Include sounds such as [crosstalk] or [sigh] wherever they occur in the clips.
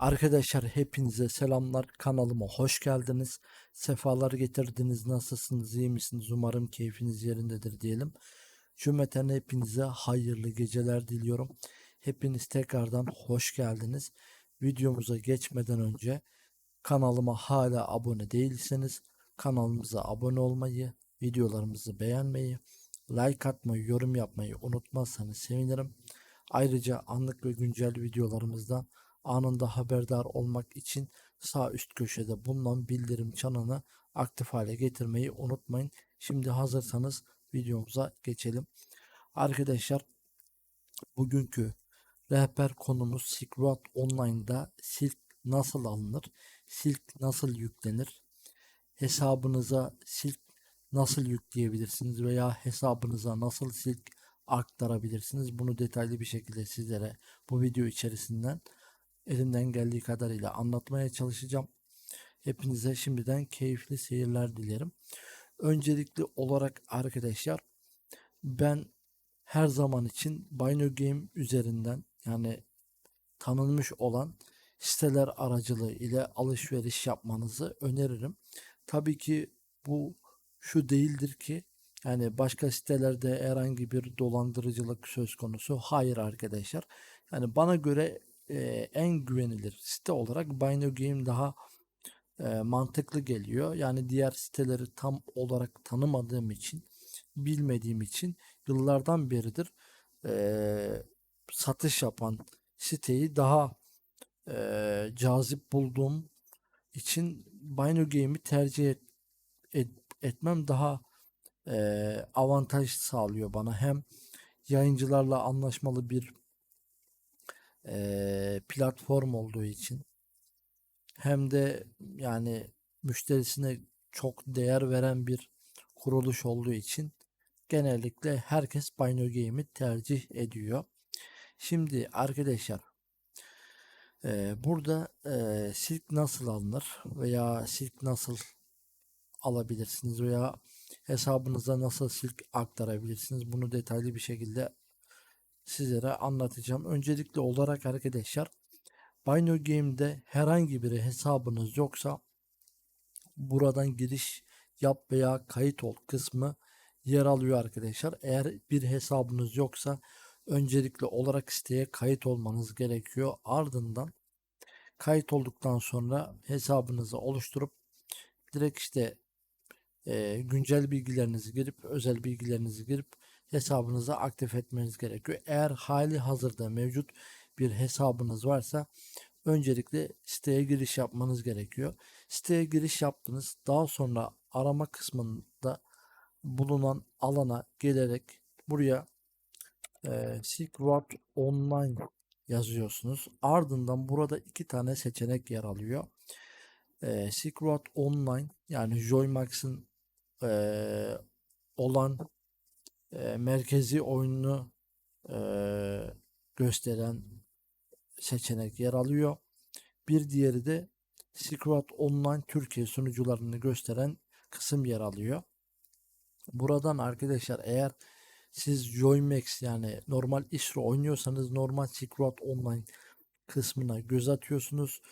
Arkadaşlar hepinize selamlar. Kanalıma hoş geldiniz. Sefalar getirdiniz. Nasılsınız? iyi misiniz? Umarım keyfiniz yerindedir diyelim. Cümleten hepinize hayırlı geceler diliyorum. Hepiniz tekrardan hoş geldiniz. Videomuza geçmeden önce kanalıma hala abone değilseniz kanalımıza abone olmayı, videolarımızı beğenmeyi, like atmayı, yorum yapmayı unutmazsanız sevinirim. Ayrıca anlık ve güncel videolarımızdan anında haberdar olmak için sağ üst köşede bulunan bildirim çanını aktif hale getirmeyi unutmayın. Şimdi hazırsanız videomuza geçelim. Arkadaşlar bugünkü rehber konumuz Silk Road Online'da Silk nasıl alınır? Silk nasıl yüklenir? Hesabınıza Silk nasıl yükleyebilirsiniz veya hesabınıza nasıl Silk aktarabilirsiniz? Bunu detaylı bir şekilde sizlere bu video içerisinden elimden geldiği kadarıyla anlatmaya çalışacağım. Hepinize şimdiden keyifli seyirler dilerim. Öncelikli olarak arkadaşlar ben her zaman için Bino Game üzerinden yani tanınmış olan siteler aracılığı ile alışveriş yapmanızı öneririm. Tabii ki bu şu değildir ki yani başka sitelerde herhangi bir dolandırıcılık söz konusu. Hayır arkadaşlar. Yani bana göre e, en güvenilir site olarak Bino Game daha e, mantıklı geliyor. Yani diğer siteleri tam olarak tanımadığım için, bilmediğim için yıllardan beridir e, satış yapan siteyi daha e, cazip bulduğum için Bino Game'i tercih et, et, etmem daha e, avantaj sağlıyor bana. Hem yayıncılarla anlaşmalı bir e, platform olduğu için hem de yani müşterisine çok değer veren bir kuruluş olduğu için genellikle herkes Bino Game'i tercih ediyor. Şimdi arkadaşlar e, burada e, silk nasıl alınır veya silk nasıl alabilirsiniz veya hesabınıza nasıl silk aktarabilirsiniz bunu detaylı bir şekilde sizlere anlatacağım. Öncelikli olarak arkadaşlar Bino Game'de herhangi bir hesabınız yoksa buradan giriş yap veya kayıt ol kısmı yer alıyor arkadaşlar. Eğer bir hesabınız yoksa öncelikli olarak siteye kayıt olmanız gerekiyor. Ardından kayıt olduktan sonra hesabınızı oluşturup direkt işte e, güncel bilgilerinizi girip özel bilgilerinizi girip hesabınızı aktif etmeniz gerekiyor. Eğer hali hazırda mevcut bir hesabınız varsa öncelikle siteye giriş yapmanız gerekiyor. Siteye giriş yaptınız. Daha sonra arama kısmında bulunan alana gelerek buraya e, Silk Road Online yazıyorsunuz. Ardından burada iki tane seçenek yer alıyor. E, Silk Road Online yani Joymax'ın e, olan e, merkezi oyununu e, gösteren seçenek yer alıyor. Bir diğeri de Secret Online Türkiye sunucularını gösteren kısım yer alıyor. Buradan arkadaşlar eğer siz Joymax yani normal ISRO oynuyorsanız normal Secret Online kısmına göz atıyorsunuz.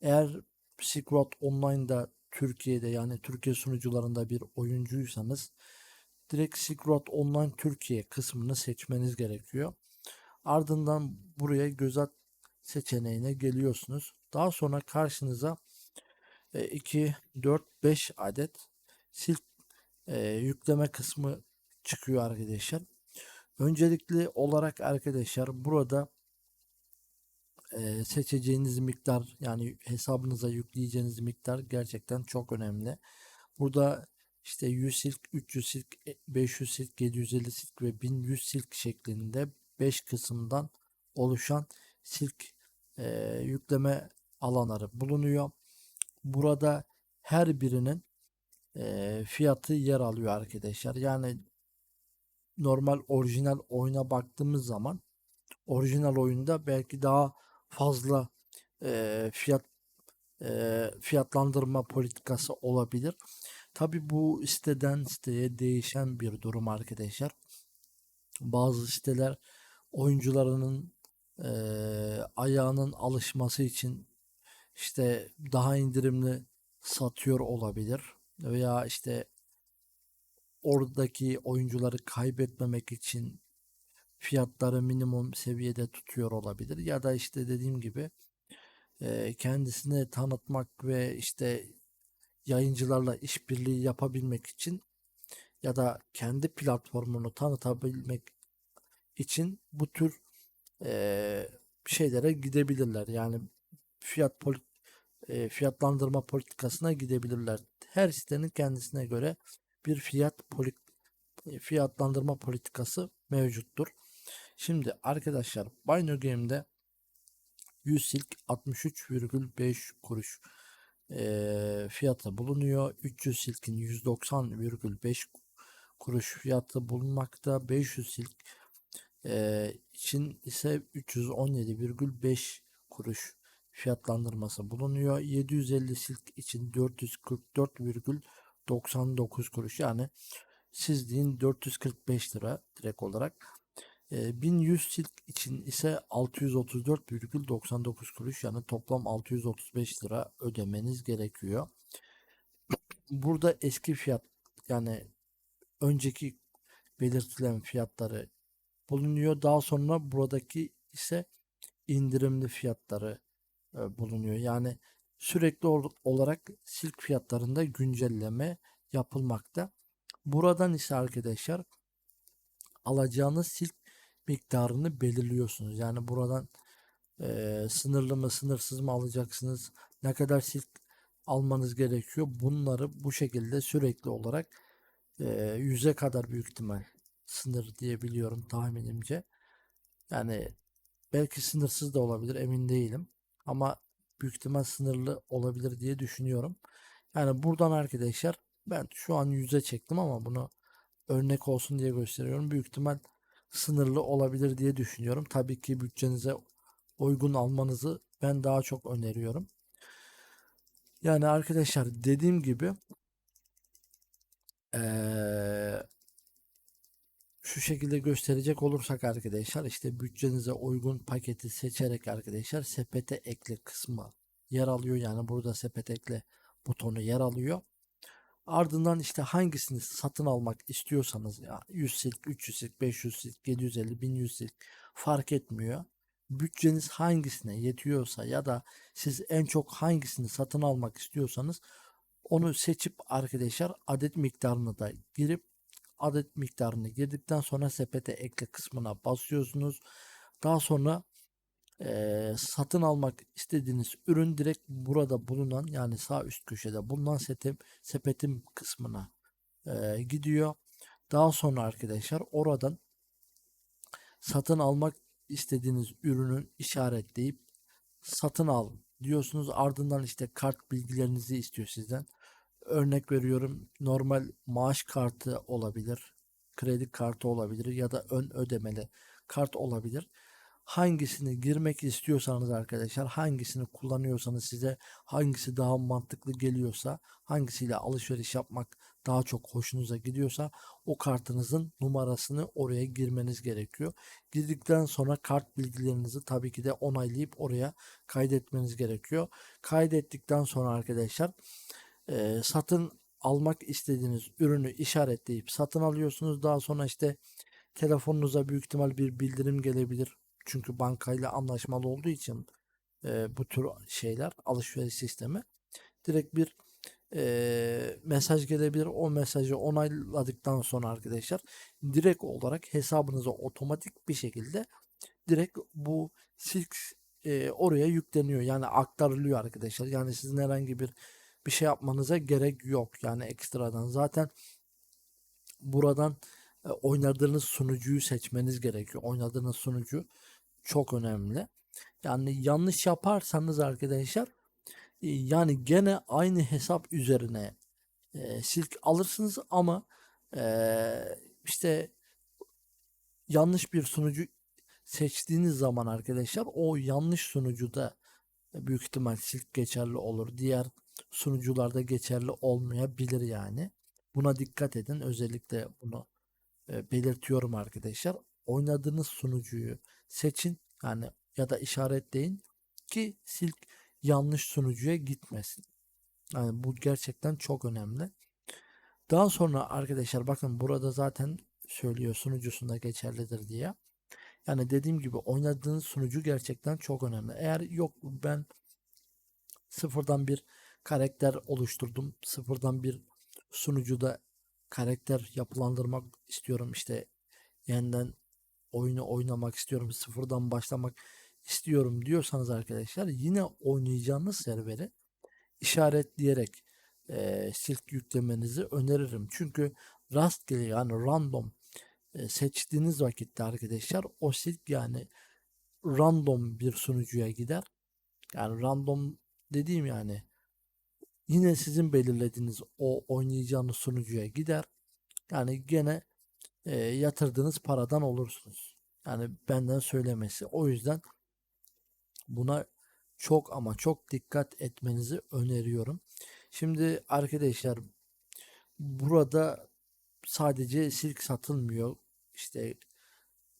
Eğer Secret Online'da Türkiye'de yani Türkiye sunucularında bir oyuncuysanız direkt Silk Online Türkiye kısmını seçmeniz gerekiyor. Ardından buraya göz at seçeneğine geliyorsunuz. Daha sonra karşınıza 2, 4, 5 adet silk e, yükleme kısmı çıkıyor arkadaşlar. Öncelikli olarak arkadaşlar burada e, seçeceğiniz miktar yani hesabınıza yükleyeceğiniz miktar gerçekten çok önemli. Burada işte 100 silk, 300 silk, 500 silk, 750 silk ve 1100 silk şeklinde 5 kısımdan oluşan silk e, yükleme alanları bulunuyor. Burada her birinin e, fiyatı yer alıyor arkadaşlar. Yani normal orijinal oyuna baktığımız zaman orijinal oyunda belki daha fazla e, fiyat e, fiyatlandırma politikası olabilir. Tabi bu siteden siteye değişen bir durum arkadaşlar. Bazı siteler oyuncularının e, ayağının alışması için işte daha indirimli satıyor olabilir veya işte oradaki oyuncuları kaybetmemek için fiyatları minimum seviyede tutuyor olabilir ya da işte dediğim gibi kendisini tanıtmak ve işte yayıncılarla işbirliği yapabilmek için ya da kendi platformunu tanıtabilmek için bu tür e, şeylere gidebilirler. Yani fiyat poli- e, fiyatlandırma politikasına gidebilirler. Her sitenin kendisine göre bir fiyat poli- e, fiyatlandırma politikası mevcuttur. Şimdi arkadaşlar Bino Game'de 100 silk 63,5 kuruş e, fiyatı bulunuyor. 300 silkin 190,5 kuruş fiyatı bulunmakta. 500 silk için ise 317,5 kuruş fiyatlandırması bulunuyor. 750 silk için 444,99 kuruş yani siz deyin 445 lira direkt olarak. E, 1100 silk için ise 634,99 kuruş yani toplam 635 lira ödemeniz gerekiyor. [clears throat] Burada eski fiyat yani önceki belirtilen fiyatları bulunuyor. Daha sonra buradaki ise indirimli fiyatları e, bulunuyor. Yani sürekli ol- olarak silk fiyatlarında güncelleme yapılmakta. Buradan ise arkadaşlar alacağınız silk miktarını belirliyorsunuz. Yani buradan e, sınırlı mı sınırsız mı alacaksınız? Ne kadar silk almanız gerekiyor? Bunları bu şekilde sürekli olarak e, yüze kadar büyük ihtimal sınır diyebiliyorum tahminimce. Yani belki sınırsız da olabilir emin değilim. Ama büyük ihtimal sınırlı olabilir diye düşünüyorum. Yani buradan arkadaşlar ben şu an yüze çektim ama bunu örnek olsun diye gösteriyorum. Büyük ihtimal sınırlı olabilir diye düşünüyorum. Tabii ki bütçenize uygun almanızı ben daha çok öneriyorum. Yani arkadaşlar dediğim gibi eee, şu şekilde gösterecek olursak arkadaşlar işte bütçenize uygun paketi seçerek arkadaşlar sepete ekle kısmı yer alıyor. Yani burada sepet ekle butonu yer alıyor. Ardından işte hangisini satın almak istiyorsanız ya 100 silk, 300 silk, 500 silk, 750, 1100 silk fark etmiyor. Bütçeniz hangisine yetiyorsa ya da siz en çok hangisini satın almak istiyorsanız onu seçip arkadaşlar adet miktarını da girip adet miktarını girdikten sonra sepete ekle kısmına basıyorsunuz. Daha sonra eee, satın almak istediğiniz ürün direkt burada bulunan yani sağ üst köşede bulunan setim, sepetim kısmına eee, gidiyor. Daha sonra arkadaşlar oradan satın almak istediğiniz ürünü işaretleyip satın al diyorsunuz. Ardından işte kart bilgilerinizi istiyor sizden. Örnek veriyorum normal maaş kartı olabilir, kredi kartı olabilir ya da ön ödemeli kart olabilir. Hangisini girmek istiyorsanız arkadaşlar, hangisini kullanıyorsanız size hangisi daha mantıklı geliyorsa, hangisiyle alışveriş yapmak daha çok hoşunuza gidiyorsa o kartınızın numarasını oraya girmeniz gerekiyor. Girdikten sonra kart bilgilerinizi tabii ki de onaylayıp oraya kaydetmeniz gerekiyor. Kaydettikten sonra arkadaşlar e, satın almak istediğiniz ürünü işaretleyip satın alıyorsunuz. Daha sonra işte telefonunuza büyük ihtimal bir bildirim gelebilir. Çünkü bankayla anlaşmalı olduğu için e, bu tür şeyler alışveriş sistemi direkt bir e, mesaj gelebilir. O mesajı onayladıktan sonra arkadaşlar direkt olarak hesabınıza otomatik bir şekilde direkt bu silk e, oraya yükleniyor. Yani aktarılıyor arkadaşlar. Yani sizin herhangi bir bir şey yapmanıza gerek yok. Yani ekstradan zaten buradan e, oynadığınız sunucuyu seçmeniz gerekiyor. Oynadığınız sunucu çok önemli. Yani yanlış yaparsanız arkadaşlar e, yani gene aynı hesap üzerine e, silk alırsınız ama e, işte yanlış bir sunucu seçtiğiniz zaman arkadaşlar o yanlış sunucuda büyük ihtimal silk geçerli olur. Diğer sunucularda geçerli olmayabilir yani. Buna dikkat edin. Özellikle bunu e, belirtiyorum arkadaşlar. Oynadığınız sunucuyu seçin yani ya da işaretleyin ki silk yanlış sunucuya gitmesin. Yani bu gerçekten çok önemli. Daha sonra arkadaşlar bakın burada zaten söylüyor sunucusunda geçerlidir diye. Yani dediğim gibi oynadığınız sunucu gerçekten çok önemli. Eğer yok ben sıfırdan bir karakter oluşturdum. Sıfırdan bir sunucuda karakter yapılandırmak istiyorum. İşte yeniden oyunu oynamak istiyorum. Sıfırdan başlamak istiyorum diyorsanız arkadaşlar yine oynayacağınız serveri işaretleyerek e, silk yüklemenizi öneririm. Çünkü rastgele yani random e, seçtiğiniz vakitte arkadaşlar o silk yani random bir sunucuya gider. Yani random dediğim yani yine sizin belirlediğiniz o oynayacağınız sunucuya gider. Yani gene e, yatırdığınız paradan olursunuz. Yani benden söylemesi. O yüzden buna çok ama çok dikkat etmenizi öneriyorum. Şimdi arkadaşlar burada sadece silk satılmıyor. İşte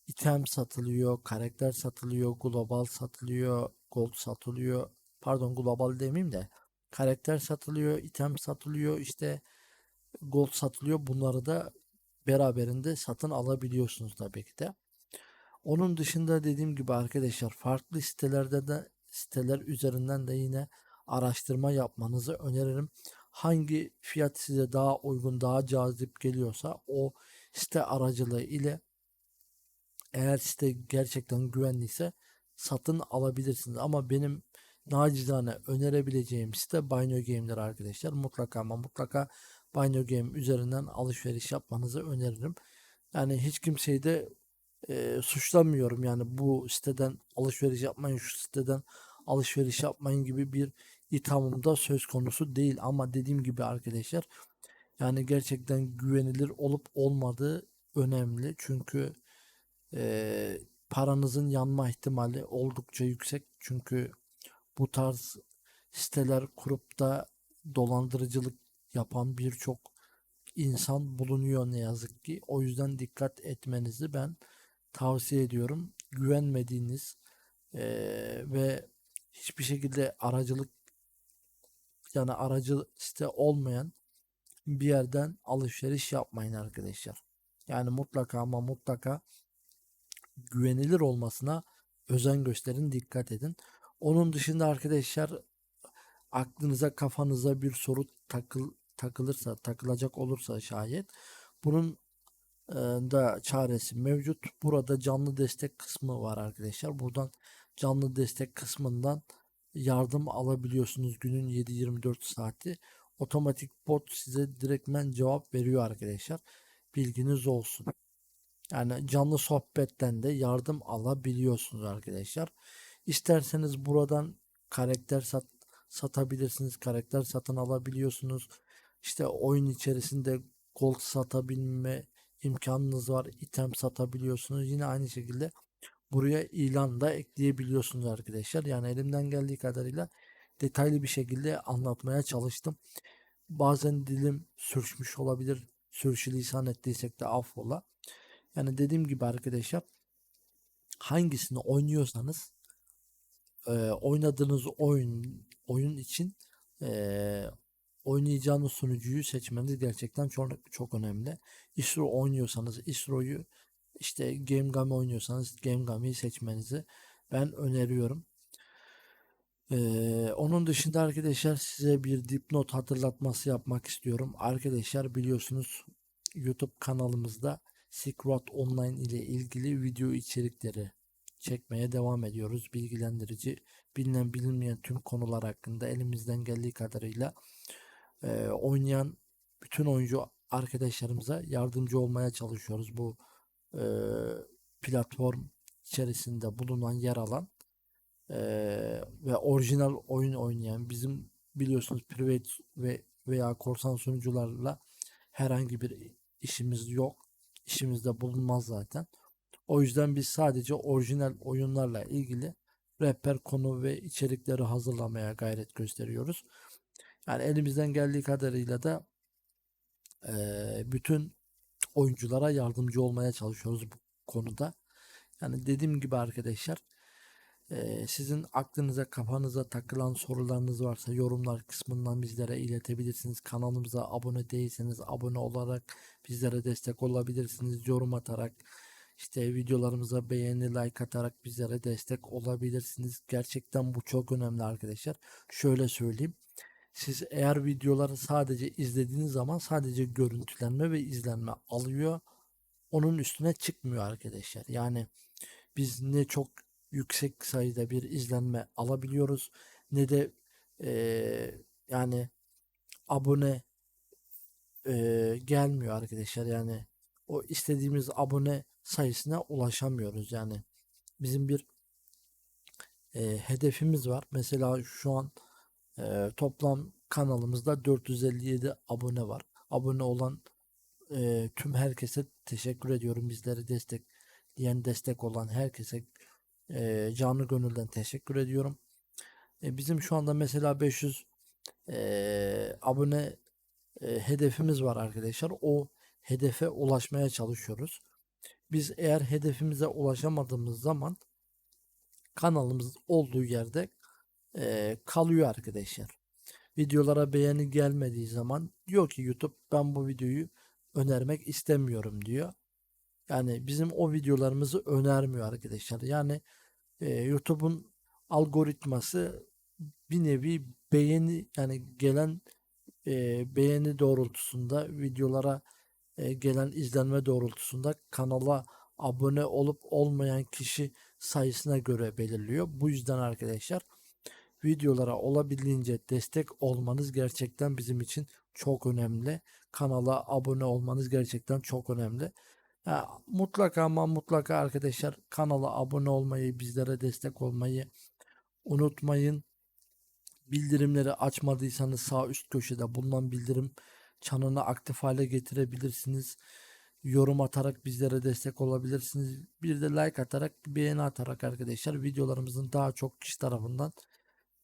item satılıyor, karakter satılıyor, global satılıyor, gold satılıyor. Pardon global demeyeyim de karakter satılıyor, item satılıyor, işte gold satılıyor. Bunları da beraberinde satın alabiliyorsunuz tabii ki de. Onun dışında dediğim gibi arkadaşlar farklı sitelerde de siteler üzerinden de yine araştırma yapmanızı öneririm. Hangi fiyat size daha uygun, daha cazip geliyorsa o site aracılığı ile eğer site gerçekten güvenliyse satın alabilirsiniz. Ama benim nacizane önerebileceğim site Bino Game'dir arkadaşlar. Mutlaka ama mutlaka Bino Game üzerinden alışveriş yapmanızı öneririm. Yani hiç kimseyi de e, suçlamıyorum. Yani bu siteden alışveriş yapmayın, şu siteden alışveriş yapmayın gibi bir ithamım da söz konusu değil. Ama dediğim gibi arkadaşlar yani gerçekten güvenilir olup olmadığı önemli. Çünkü e, paranızın yanma ihtimali oldukça yüksek. Çünkü bu tarz siteler kurup da dolandırıcılık yapan birçok insan bulunuyor ne yazık ki. O yüzden dikkat etmenizi ben tavsiye ediyorum. Güvenmediğiniz e, ve hiçbir şekilde aracılık yani aracı site olmayan bir yerden alışveriş yapmayın arkadaşlar. Yani mutlaka ama mutlaka güvenilir olmasına özen gösterin, dikkat edin. Onun dışında arkadaşlar aklınıza kafanıza bir soru takıl takılırsa, takılacak olursa şayet bunun e, da çaresi mevcut. Burada canlı destek kısmı var arkadaşlar. Buradan canlı destek kısmından yardım alabiliyorsunuz günün 7-24 saati. Otomatik bot size direktmen cevap veriyor arkadaşlar. Bilginiz olsun. Yani canlı sohbetten de yardım alabiliyorsunuz arkadaşlar. İsterseniz buradan karakter sat, satabilirsiniz. Karakter satın alabiliyorsunuz. İşte oyun içerisinde gold satabilme imkanınız var. item satabiliyorsunuz. Yine aynı şekilde buraya ilan da ekleyebiliyorsunuz arkadaşlar. Yani elimden geldiği kadarıyla detaylı bir şekilde anlatmaya çalıştım. Bazen dilim sürçmüş olabilir. Sürçülisan ettiysek de affola. Yani dediğim gibi arkadaşlar hangisini oynuyorsanız oynadığınız oyun oyun için e, oynayacağınız sunucuyu seçmeniz gerçekten çok çok önemli. ISRO oynuyorsanız ISRO'yu işte Gamegami oynuyorsanız Gamegami'yi seçmenizi ben öneriyorum. Ee, onun dışında arkadaşlar size bir dipnot hatırlatması yapmak istiyorum. Arkadaşlar biliyorsunuz YouTube kanalımızda Silk Online ile ilgili video içerikleri çekmeye devam ediyoruz. Bilgilendirici, bilinen bilinmeyen tüm konular hakkında elimizden geldiği kadarıyla e, oynayan bütün oyuncu arkadaşlarımıza yardımcı olmaya çalışıyoruz. Bu e, platform içerisinde bulunan yer alan e, ve orijinal oyun oynayan bizim biliyorsunuz private ve veya korsan sunucularla herhangi bir işimiz yok. İşimizde bulunmaz zaten. O yüzden biz sadece orijinal oyunlarla ilgili rehber konu ve içerikleri hazırlamaya gayret gösteriyoruz. Yani elimizden geldiği kadarıyla da e, bütün oyunculara yardımcı olmaya çalışıyoruz bu konuda. Yani dediğim gibi arkadaşlar Ee, sizin aklınıza kafanıza takılan sorularınız varsa yorumlar kısmından bizlere iletebilirsiniz. Kanalımıza abone değilseniz abone olarak bizlere destek olabilirsiniz. Yorum atarak işte videolarımıza beğeni like atarak bizlere destek olabilirsiniz. Gerçekten bu çok önemli arkadaşlar. Şöyle söyleyeyim. Siz eğer videoları sadece izlediğiniz zaman sadece görüntülenme ve izlenme alıyor. Onun üstüne çıkmıyor arkadaşlar. Yani biz ne çok yüksek sayıda bir izlenme alabiliyoruz ne de eee, yani abone eee, gelmiyor arkadaşlar. Yani o istediğimiz abone sayısına ulaşamıyoruz. Yani bizim bir eee, hedefimiz var. Mesela şu an eee, toplam kanalımızda 457 abone var. Abone olan eee, tüm herkese teşekkür ediyorum. Bizleri destekleyen, destek olan herkese eee, canı gönülden teşekkür ediyorum. E, bizim şu anda mesela 500 eee, abone e, hedefimiz var arkadaşlar. O hedefe ulaşmaya çalışıyoruz. Biz eğer hedefimize ulaşamadığımız zaman kanalımız olduğu yerde e, kalıyor arkadaşlar. Videolara beğeni gelmediği zaman diyor ki YouTube ben bu videoyu önermek istemiyorum diyor. Yani bizim o videolarımızı önermiyor arkadaşlar. Yani e, YouTube'un algoritması bir nevi beğeni yani gelen e, beğeni doğrultusunda videolara e, gelen izlenme doğrultusunda kanala abone olup olmayan kişi sayısına göre belirliyor. Bu yüzden arkadaşlar videolara olabildiğince destek olmanız gerçekten bizim için çok önemli. Kanala abone olmanız gerçekten çok önemli. Ya, mutlaka ama mutlaka arkadaşlar kanala abone olmayı, bizlere destek olmayı unutmayın. Bildirimleri açmadıysanız sağ üst köşede bulunan bildirim çanını aktif hale getirebilirsiniz. Yorum atarak bizlere destek olabilirsiniz. Bir de like atarak, beğeni atarak arkadaşlar videolarımızın daha çok kişi tarafından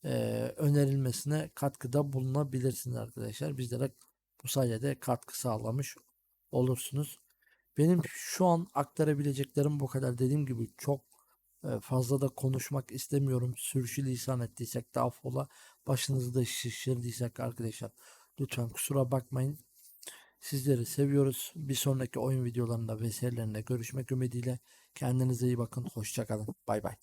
eee, önerilmesine katkıda bulunabilirsiniz arkadaşlar. Bizlere bu sayede katkı sağlamış olursunuz. Benim şu an aktarabileceklerim bu kadar. Dediğim gibi çok e, fazla da konuşmak istemiyorum. Sürçülisan ettiysek de affola. Başınızı da şişirdiysek arkadaşlar lütfen kusura bakmayın. Sizleri seviyoruz. Bir sonraki oyun videolarında vesairelerinde görüşmek ümidiyle. Kendinize iyi bakın. Hoşçakalın. Bay bay.